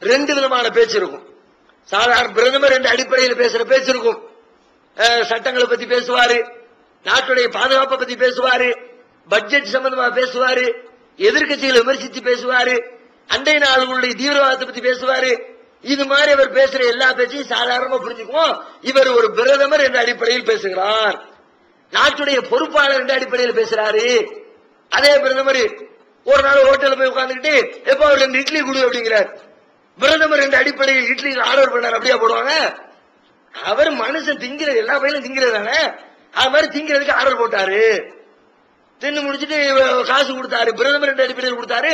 ரெண்டு விதமான பேச்சு இருக்கும். சாதாரண பிரதமர் என்ற அடிப்படையில் பேசுற பேச்சு இருக்கும். சட்டங்களை பத்தி பேசுவாரு நாட்டுடைய பாதுகாப்பை பத்தி பேசுவாரு பட்ஜெட் சம்பந்தமா பேசுவாரு எதிர்கட்சிகளை விமர்சித்து பேசுவாரு அண்டை நாடுகளுடைய தீவிரவாதத்தை பத்தி பேசுவாரு. இது மாதிரி அவர் பேசுற எல்லா பேச்சையும் சாதாரணமா புரிஞ்சுக்குவோம். இவர் ஒரு பிரதமர் என்ற அடிப்படையில் பேசுகிறார். நாட்டுடைய பொறுப்பாளர் என்ற அடிப்படையில் பேசுறாரு. அதே பிரதமர் ஒரு நாள் ஹோட்டல்ல போய் உட்காந்துக்கிட்டு எப்ப அவர் ரெண்டு இட்லி கொடு அப்படிங்கிறார். பிரதமர் என்ற அடிப்படையில் இட்லி ஆர்டர் பண்ணார் அப்படியா போடுவாங்க? அவர் மனுஷன் திங்கிறது எல்லா பையனும் திங்கிறது தானே? அது மாதிரி திங்கிறதுக்கு ஆர்டர் போட்டாரு. தின்னு முடிச்சிட்டு காசு கொடுத்தாரு பிரதமர் என்ற அடிப்படையில் கொடுத்தாரு.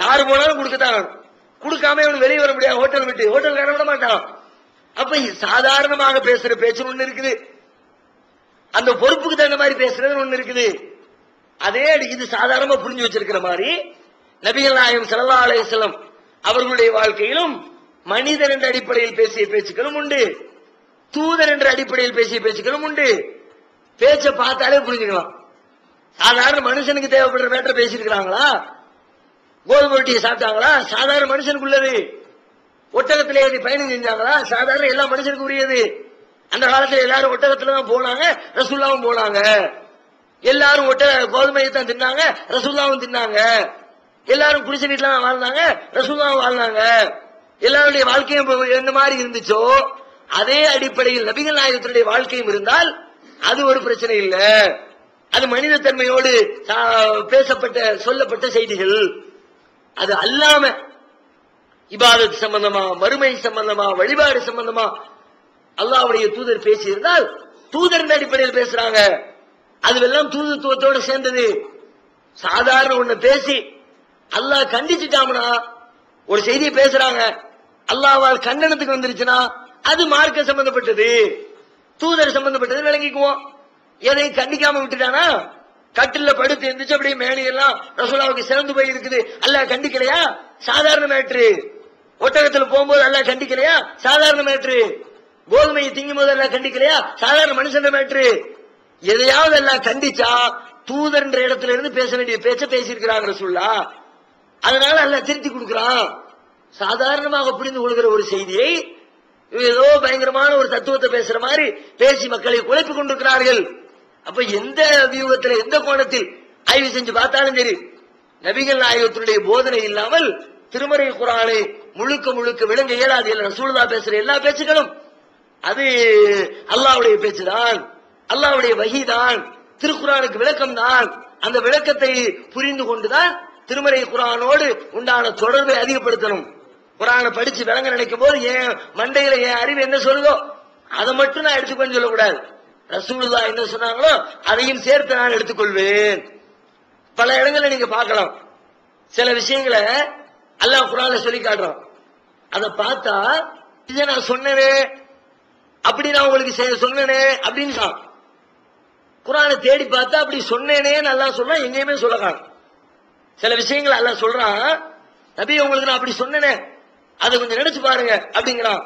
யாரு போனாலும் கொடுக்கத்தான் வேணும். கொடுக்காம இவன் வெளியே வர முடியாது ஹோட்டல் விட்டு. ஹோட்டல் விட மாட்டான். அப்ப சாதாரணமாக பேசுற பேச்சு ஒண்ணு இருக்குது. அந்த பொறுப்புக்கு தகுந்த மாதிரி பேசுறது ஒண்ணு இருக்குது. அதே இது சாதாரணமா புரிஞ்சு வச்சிருக்கிற மாதிரி நபிகள் நாயகம் செல்லா அலையம் அவர்களுடைய வாழ்க்கையிலும் மனிதர் என்ற அடிப்படையில் பேசிய பேச்சுக்களும் உண்டு. தூதர் என்ற அடிப்படையில் பேசிய பேச்சுக்களும் உண்டு. பேச்சை பார்த்தாலே புரிஞ்சுக்கலாம். சாதாரண மனுஷனுக்கு தேவைப்படுற மேட்டர் பேசியிருக்கிறாங்களா? கோதுமை ரொட்டியை சாப்பிட்டாங்களா? சாதாரண மனுஷனுக்குள்ளது. ஒட்டகத்திலே ஏறி பயணம் செஞ்சாங்களா? சாதாரண எல்லா மனுஷனுக்கு உரியது அந்த காலத்துல எல்லாரும் ஒட்டகத்துல தான் போனாங்க ரசுல்லாவும் போனாங்க. எல்லாரும் ஒட்ட கோதுமையை தான் தின்னாங்க ரசுல்லாவும் தின்னாங்க. எல்லாரும் குடிசை வீட்டுல வாழ்ந்தாங்க ரசூல்லாவும் வாழ்ந்தாங்க. எல்லாருடைய வாழ்க்கையும் எந்த மாதிரி இருந்துச்சோ அதே அடிப்படையில் நபிகள் நாயகத்தினுடைய வாழ்க்கையும் இருந்தால் அது ஒரு பிரச்சனை இல்ல. அது மனித தன்மையோடு பேசப்பட்ட சொல்லப்பட்ட செய்திகள். அது அல்லாம இபாதத் சம்பந்தமா மறுமை சம்பந்தமா வழிபாடு சம்பந்தமா அல்லாஹ்வுடைய தூதர் பேசியிருந்தால் தூதர் அடிப்படையில் பேசுறாங்க. அதுவெல்லாம் தூதுத்துவத்தோடு சேர்ந்தது. சாதாரண ஒண்ணு பேசி அல்லாஹ் கண்டிச்சுட்டாம்னா ஒரு செய்தியை பேசுறாங்க அல்லாவால் கண்டனத்துக்கு வந்துருச்சுன்னா அது மார்க்க சம்பந்தப்பட்டது தூதர் சம்பந்தப்பட்டது விளங்கிக்குவோம். எதை கண்டிக்காம விட்டுட்டானா? கட்டில படுத்து எந்திரிச்சு அப்படியே மேலையெல்லாம் ரசோலாவுக்கு சிறந்து போய் இருக்குது. அல்லாஹ் கண்டிக்கலையா? சாதாரண மேட்ரு. ஒட்டகத்துல போகும்போது அல்லாஹ் கண்டிக்கலையா? சாதாரண மேட்ரு. கோதுமையை திங்கும் போது எல்லாம் கண்டிக்கலையா? சாதாரண மனுஷன் மேட்ரு. எதையாவது எல்லாம் கண்டிச்சா தூதர்ன்ற இடத்துல இருந்து பேச வேண்டிய பேச்ச பேசியிருக்கிறாங்க ரசூல்லா அதனால அல்ல திருத்தி கொடுக்கிறான். சாதாரணமாக புரிந்து கொள்கிற ஒரு செய்தியை ஏதோ பயங்கரமான ஒரு தத்துவத்தை பேசுற மாதிரி பேசி மக்களை குழப்பிக் கொண்டிருக்கிறார்கள். அப்ப எந்த வியூகத்தில் எந்த கோணத்தில் ஆய்வு செஞ்சு பார்த்தாலும் சரி நபிகள் நாயகத்தினுடைய போதனை இல்லாமல் திருமறை குரானை முழுக்க முழுக்க விளங்க இயலாது இல்ல சூழலா பேசுற எல்லா பேச்சுகளும் அது அல்லாஹ்வுடைய பேச்சுதான். அல்லாவுடைய வகிதான். திருக்குறானுக்கு விளக்கம் தான் அந்த விளக்கத்தை புரிந்து கொண்டுதான் திருமறை குரானோடு உண்டான தொடர்பை அதிகப்படுத்தணும். குரானை படிச்சு விளங்க நினைக்கும் போது என் மண்டையில என் அறிவு என்ன சொல்லுதோ அதை மட்டும் நான் எடுத்துக்கொண்டு சொல்லக்கூடாது. ரசூலுல்லாஹ் என்ன சொன்னாங்களோ அதையும் சேர்த்து நான் எடுத்துக்கொள்வேன். பல இடங்கள்ல நீங்க பார்க்கலாம். சில விஷயங்களை அல்லாஹ் குரான சொல்லி காட்டுறோம் அதை பார்த்தா இதை நான் சொன்னனே அப்படி நான் உங்களுக்கு செய்ய சொன்னேனே அப்படின்னு குரானை தேடி பார்த்தா அப்படி சொன்னேனே நல்லா சொன்னா எங்கேயுமே சொல்லலாம் சில விஷயங்கள் எல்லாம் சொல்றான் நபி உங்களுக்கு நான் அப்படி சொன்னேனே அதை கொஞ்சம் நினைச்சு பாருங்க அப்படிங்கிறான்.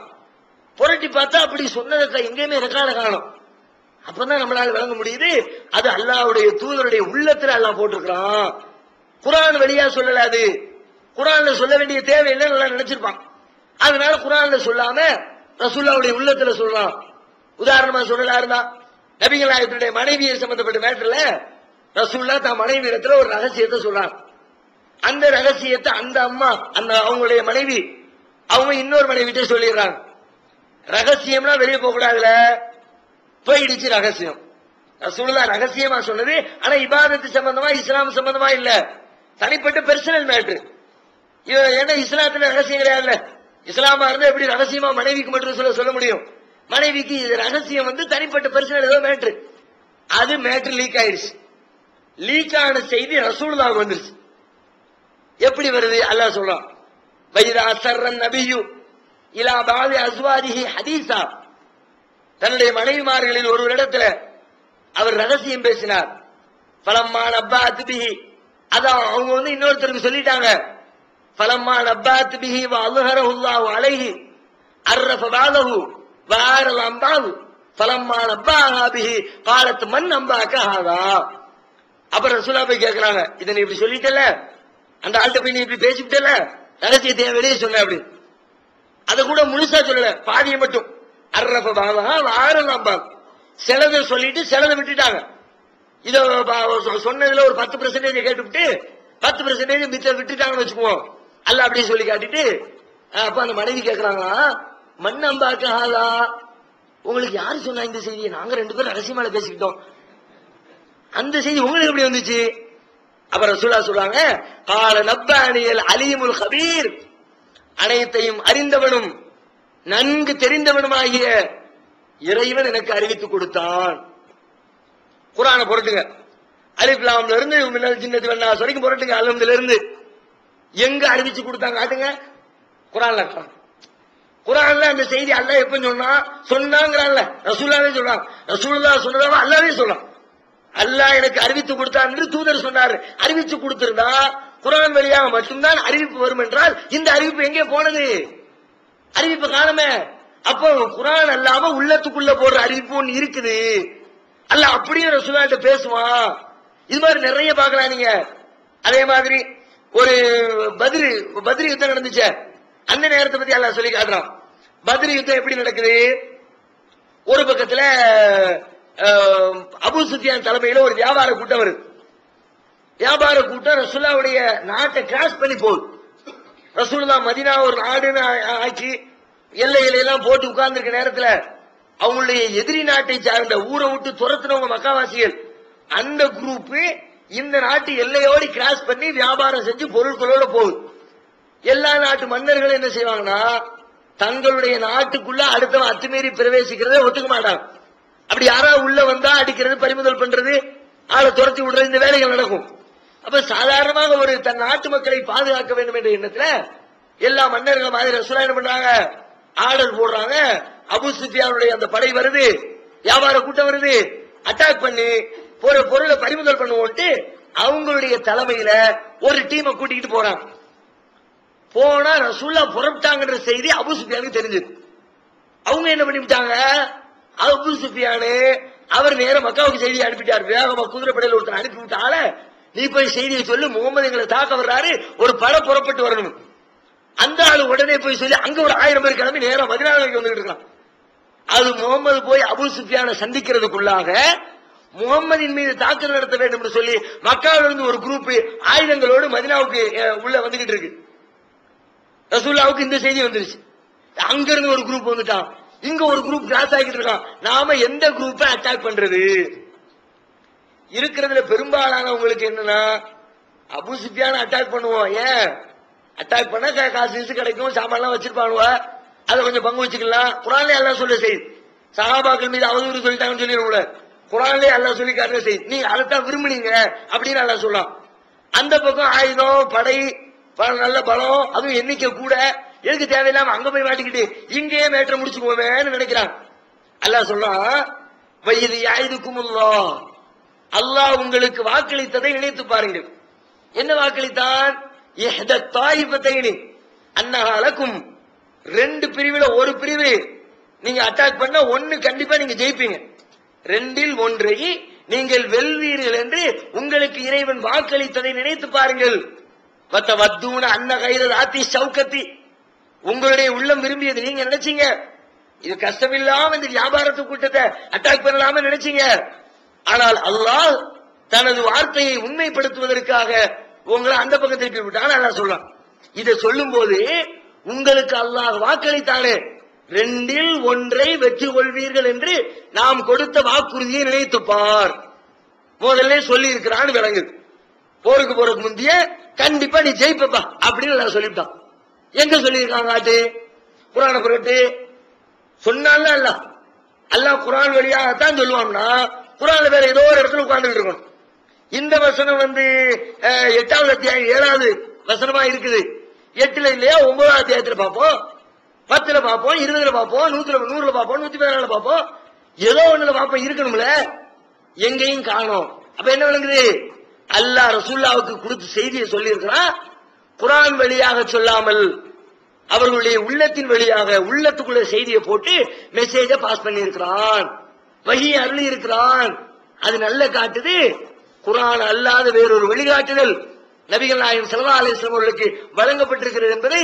புரட்டி பார்த்தா அப்படி சொன்னதை எங்கேயுமே ரெக்கார்ட காணும். அப்பதான் நம்மளால விளங்க முடியுது அது அல்லாவுடைய தூதருடைய உள்ளத்துல எல்லாம் போட்டிருக்கிறான். குரான் வழியா சொல்லல அது. குரான்ல சொல்ல வேண்டிய தேவை இல்லை நல்லா நினைச்சிருப்பான். அதனால குரான்ல சொல்லாம ரசூல்லாவுடைய உள்ளத்துல சொல்றான். உதாரணமா சொல்லலா இருந்தா நபிகள் நாயகத்துடைய மனைவியை சம்பந்தப்பட்ட மேட்டர்ல ரசூல்லா தான் மனைவி இடத்துல ஒரு ரகசியத்தை சொல்றான். அந்த ரகசியத்தை அந்த அம்மா அந்த அவங்களுடைய மனைவி அவங்க இன்னொரு மனைவிட்டே சொல்லிடுறாங்க. ரகசியம்னா வெளியே போக கூடாதுல. போயிடுச்சு ரகசியம். ரசூலுல்லா ரகசியமா சொன்னது ஆனா இபாதத்து சம்பந்தமா இஸ்லாம் சம்பந்தமா இல்ல. தனிப்பட்ட பெர்சனல் மேட்ரு ஏன்னா இஸ்லாத்துல ரகசியம் கிடையாதுல இஸ்லாமா இருந்தா எப்படி ரகசியமா மனைவிக்கு மட்டும் சொல்ல சொல்ல முடியும்? மனைவிக்கு இது ரகசியம் வந்து தனிப்பட்ட பெர்சனல் ஏதோ மேட்ரு அது மேட்ரு லீக் ஆயிடுச்சு. லீக் ஆன செய்தி ரசூலுல்லாவுக்கு வந்துருச்சு. எப்படி வருது? அல்லாஹ் சொல்றான். வைதா சர்ரன் நபியு இலா பாதி அஸ்வாதிஹி ஹதீஸா. தன்னுடைய மனைவிமார்களில் ஒரு இடத்துல அவர் ரகசியம் பேசினார். பலம்மா நப்பா பிஹி. அதான் அவங்க வந்து இன்னொருத்தருக்கு சொல்லிட்டாங்க. பலம்மா நப்பா பிஹி வ அலுஹரஹுல்லாஹு அலைஹி அர்ரஃப பாலஹு வாரல் அம்பாவு பலம்மா நப்பா ஹாபிஹி காலத்து மண் அம்பாக்க ஹாதா. அப்புறம் சுலாபை போய் கேக்குறாங்க. இதை நீ இப்படி சொல்லிட்டல அந்த ஆள்கிட்ட போய் நீ இப்படி பேசிவிட்டல ரகசியத்தை ஏன் வெளியே சொன்ன அப்படி. அதை கூட முழுசா சொல்லல. பாதியை மட்டும். அர்ரப பாவா வாரம் சிலதை சொல்லிட்டு சிலதை விட்டுட்டாங்க. இத சொ- சொன்னதுல ஒரு பத்து பெர்சன்டேஜ் கேட்டுவிட்டு பத்து பெர்சன்டேஜ் மித்த விட்டுட்டாங்கன்னு வச்சுக்குவோம். அல்ல அப்படின்னு சொல்லி காட்டிட்டு அப்ப அந்த மனைவி கேக்குறாங்களா? மண்ணம்பாக்காதா உங்களுக்கு யாரு சொன்னா இந்த செய்தியை? நாங்க ரெண்டு பேரும் ரகசியமால பேசிக்கிட்டோம். அந்த செய்தி உங்களுக்கு எப்படி வந்துச்சு? அப்புறம் ரசூலா சொல்றாங்க கால நப்பானியல் அலிமுல் கபீர். அனைத்தையும் அறிந்தவனும் நன்கு தெரிந்தவனுமாகிய இறைவன் எனக்கு அறிவித்து கொடுத்தான். குரானை புரட்டுங்க. அலிப்லாம்ல இருந்து மின்னல் சின்னது வண்ணாஸ் வரைக்கும் புரட்டுங்க அலம்துல இருந்து. எங்க அறிவிச்சு கொடுத்தாங்க காட்டுங்க. குரான்ல இருக்கான் குரான்ல அந்த செய்தி அல்ல எப்ப சொன்னா சொன்னாங்கிறான்ல. ரசூல்லாவே சொல்றான். ரசூல்லா சொன்னதாவ அல்லாவே சொல்றான். அல்லாஹ் எனக்கு அறிவித்து கொடுத்தான் என்று தூதர் சொன்னார். அறிவித்து கொடுத்திருந்தா குரான் வழியாக மட்டும்தான் அறிவிப்பு வரும் என்றால் இந்த அறிவிப்பு எங்கே போனது? அறிவிப்பு காணமே. அப்போ குரான் அல்லாம உள்ளத்துக்குள்ள போடுற அறிவிப்பு ஒன்று இருக்குது. அல்ல அப்படியே ரசூலாட்ட பேசுவான். இது மாதிரி நிறைய பார்க்கலாம் நீங்க. அதே மாதிரி ஒரு பதிரி பதிரி யுத்தம் நடந்துச்சே. அந்த நேரத்தை பத்தி எல்லாம் சொல்லி காட்டுறான். பதிரி யுத்தம் எப்படி நடக்குது? ஒரு பக்கத்துல அபு சுத்தியான் தலைமையில ஒரு வியாபார கூட்டம் வருது. வியாபார கூட்டம் ரசுல்லாவுடைய நாட்டை கிராஸ் பண்ணி போகுது. ரசூல்லா மதினா ஒரு நாடுன்னு ஆக்கி எல்லாம் போட்டு உட்கார்ந்திருக்க நேரத்துல அவங்களுடைய எதிரி நாட்டை சார்ந்த ஊரை விட்டு துரத்துனவங்க மக்காவாசிகள். அந்த குரூப் இந்த நாட்டு எல்லையோடு கிராஸ் பண்ணி வியாபாரம் செஞ்சு பொருட்களோட போகுது. எல்லா நாட்டு மன்னர்களும் என்ன செய்வாங்கன்னா தங்களுடைய நாட்டுக்குள்ள அடுத்தவன் அத்துமீறி பிரவேசிக்கிறதே ஒத்துக்க மாட்டாங்க. அப்படி யாராவது உள்ள வந்தா அடிக்கிறது பறிமுதல் பண்றது ஆளை துரத்தி விடுறது இந்த வேலைகள் நடக்கும். அப்ப சாதாரணமாக ஒரு தன் நாட்டு மக்களை பாதுகாக்க வேண்டும் என்ற எண்ணத்துல எல்லா மன்னர்கள் மாதிரி ரசூலா என்ன பண்றாங்க? ஆர்டர் போடுறாங்க. அபு சுஃபியானுடைய அந்த படை வருது வியாபார கூட்டம் வருது. அட்டாக் பண்ணி போற பொருளை பறிமுதல் பண்ணுவோன்ட்டு அவங்களுடைய தலைமையில ஒரு டீமை கூட்டிகிட்டு போறாங்க. போனா ரசூல்லா புறப்பட்டாங்கன்ற செய்தி அபு சுஃபியானுக்கு தெரிஞ்சது. அவங்க என்ன பண்ணிவிட்டாங்க? அபு சுஃபியானு அவர் நேர மக்காவுக்கு செய்தி அனுப்பிட்டார். வேகமா குதிரைப்படையில் ஒருத்தர் அனுப்பி விட்டால நீ போய் செய்தியை சொல்லி முகமது எங்களை தாக்க வர்றாரு ஒரு பட புறப்பட்டு வரணும். அந்த ஆள் உடனே போய் சொல்லி அங்க ஒரு ஆயிரம் பேர் கிளம்பி நேரம் மதினாவுக்கு வந்துட்டு இருக்கான். அது முகமது போய் அபு சுஃபியான சந்திக்கிறதுக்குள்ளாக முகம்மதின் மீது தாக்குதல் நடத்த வேண்டும் என்று சொல்லி மக்காவிலிருந்து இருந்து ஒரு குரூப் ஆயுதங்களோடு மதினாவுக்கு உள்ள வந்துகிட்டு இருக்கு. ரசூல்லாவுக்கு இந்த செய்தி வந்துருச்சு. அங்கிருந்து ஒரு குரூப் வந்துட்டான். இங்க ஒரு குரூப் கிராஸ் ஆகிட்டு இருக்கான். நாம எந்த குரூப்பை அட்டாக் பண்றது? இருக்கிறதுல பெரும்பாலானவங்களுக்கு என்னன்னா அபு சுஃபியான அட்டாக் பண்ணுவோம். ஏன்? அட்டாக் பண்ண காசு கீசு கிடைக்கும் சாமான்லாம் வச்சிருப்பானுவ. அதை கொஞ்சம் பங்கு வச்சுக்கலாம். குரான்ல எல்லாம் சொல்ல செய்தி. சகாபாக்கள் மீது அவதூறு சொல்லிட்டாங்கன்னு சொல்லிடுவோம்ல குரான்ல எல்லாம் சொல்லி காட்டுற செய்தி. நீ அதைத்தான் விரும்புனீங்க அப்படின்னு எல்லாம் சொல்லலாம் அந்த பக்கம் ஆயுதம் படை நல்ல பலம் அதுவும் எண்ணிக்கை கூட. எதுக்கு தேவையில்லாம அங்க போய் மாட்டிக்கிட்டு இங்கேயே மேட்டரை முடிச்சுக்குவோமேன்னு நினைக்கிறான். அல்லாஹ் சொல்றான் வயது யாயுதுக்குமுல்லா. அல்லாஹ் உங்களுக்கு வாக்களித்ததை நினைத்து பாருங்கள். என்ன வாக்களித்தான்? இஹ்த ரெண்டு பிரிவுல ஒரு பிரிவு நீங்க அட்டாக் பண்ண ஒன்னு கண்டிப்பா நீங்க ஜெயிப்பீங்க. ரெண்டில் ஒன்றை நீங்கள் வெல்வீர்கள் என்று உங்களுக்கு இறைவன் வாக்களித்ததை நினைத்து பாருங்கள். வத்த வத்தூன அன்ன கைர ராத்தி சவுக்கத்தி உங்களுடைய உள்ளம் விரும்பியது நீங்க நினைச்சீங்க. இது கஷ்டமில்லாம இந்த வியாபாரத்து கூட்டத்தை அட்டாக் பண்ணலாம நினைச்சீங்க. ஆனால் அல்லாஹ் தனது வார்த்தையை உண்மைப்படுத்துவதற்காக உங்களை அந்த பக்கம் திருப்பி விட்டாங்க அல்லாஹ் சொல்லலாம் இதை சொல்லும் போது உங்களுக்கு அல்லாஹ் வாக்களித்தானே. ரெண்டில் ஒன்றை வெற்றி கொள்வீர்கள் என்று நாம் கொடுத்த வாக்குறுதியை நினைத்து பார் முதல்ல சொல்லி இருக்கிறான்னு விளங்குது. போருக்கு போறதுக்கு முந்தைய கண்டிப்பா நீ ஜெயிப்பப்பா அப்படின்னு நான் சொல்லிவிட்டான். எங்க சொல்லியிருக்காங்க ஆட்டு குரான புரட்டு சொன்னால அல்ல. அல்லாஹ் குரான் வழியாகத்தான் சொல்லுவான்னா குரான் வேற ஏதோ ஒரு இடத்துல உட்கார்ந்துட்டு இருக்கணும். இந்த வசனம் வந்து எட்டாவது அத்தியாயம் ஏழாவது வசனமா இருக்குது. எட்டுல இல்லையா? ஒன்பதாவது அத்தியாயத்துல பார்ப்போம். பத்துல பார்ப்போம் இருபதுல பார்ப்போம் நூத்துல நூறுல பார்ப்போம் நூத்தி பதினாலுல பார்ப்போம். ஏதோ ஒண்ணுல பார்ப்போம் இருக்கணும்ல. எங்கேயும் காணோம். அப்ப என்ன விளங்குது? அல்லாஹ் ரசூல்லாவுக்கு கொடுத்து செய்தியை சொல்லி குரான் வழியாக சொல்லாமல் அவர்களுடைய உள்ளத்தின் வழியாக உள்ளத்துக்குள்ள செய்தியை போட்டு மெசேஜ பாஸ் பண்ணியிருக்கிறான். வகி அருளி இருக்கிறான் அது நல்ல காட்டுது. குரான் அல்லாத வேறொரு வழிகாட்டுதல் நபிகள் நாயகம் ஸல்லல்லாஹு அலைஹி அவர்களுக்கு வழங்கப்பட்டிருக்கிறது என்பதை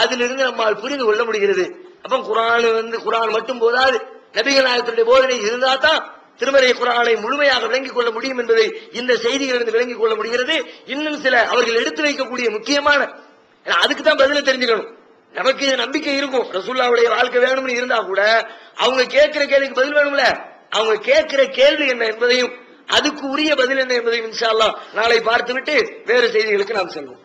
அதிலிருந்து நம்மால் புரிந்து கொள்ள முடிகிறது. அப்ப குரான் வந்து குரான் மட்டும் போதாது. நபிகள் நாயகத்துடைய போதனை இருந்தா தான் திருமறை குரானை முழுமையாக விளங்கிக் கொள்ள முடியும் என்பதை இந்த செய்திகளிலிருந்து விளங்கிக் கொள்ள முடிகிறது. இன்னும் சில அவர்கள் எடுத்து வைக்கக்கூடிய முக்கியமான ஏன்னா அதுக்கு தான் பதில தெரிஞ்சுக்கணும். நமக்கு இது நம்பிக்கை இருக்கும். ரசூல்லாவுடைய வாழ்க்கை வேணும்னு இருந்தா கூட அவங்க கேட்கிற கேள்விக்கு பதில் வேணும்ல. அவங்க கேட்கிற கேள்வி என்ன என்பதையும் அதுக்கு உரிய பதில் என்ன என்பதையும் இன்ஷா நாளை பார்த்துவிட்டு வேறு செய்திகளுக்கு நாம் செல்வோம்.